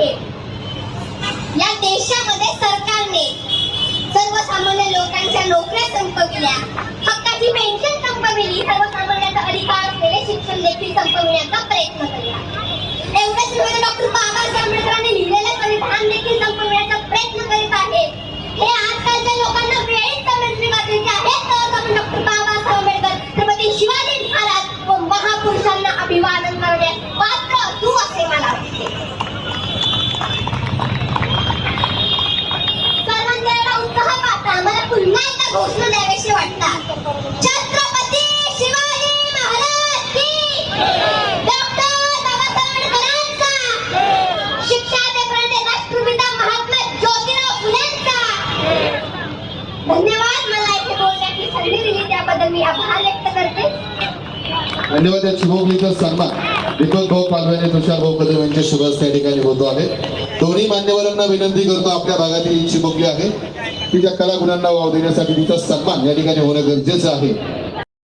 आहे या देशामध्ये सरकारने सर्वसामान्य लोकांच्या नोकऱ्या संपविल्या हक्काची पेन्शन संपविली सर्वसामान्यांचा अधिकार असलेले शिक्षण देखील संपविण्याचा प्रयत्न वाटतात. छत्रपती शिवाजी महाराज की डॉक्टर बाबासाहेब आंबेडकरांचा. शिक्षा देणारे राष्ट्रपिता महात्मा ज्योतिराव फुलेंचा. धन्यवाद. मला इथे बोलण्याची संधी दिली. त्याबद्दल मी आभार व्यक्त करते. धन्यवाद. या शुभोगलीचा सन्मान दीपक भाऊ पालवे तुषार भाऊ कदम यांच्या शुभ या ठिकाणी होतो आहे. दोन्ही मान्यवरांना विनंती करतो. आपल्या भागातील ही आहे. तिच्या कलागुणांना वाव देण्यासाठी तिचा सन्मान या ठिकाणी होणं गरजेचं आहे.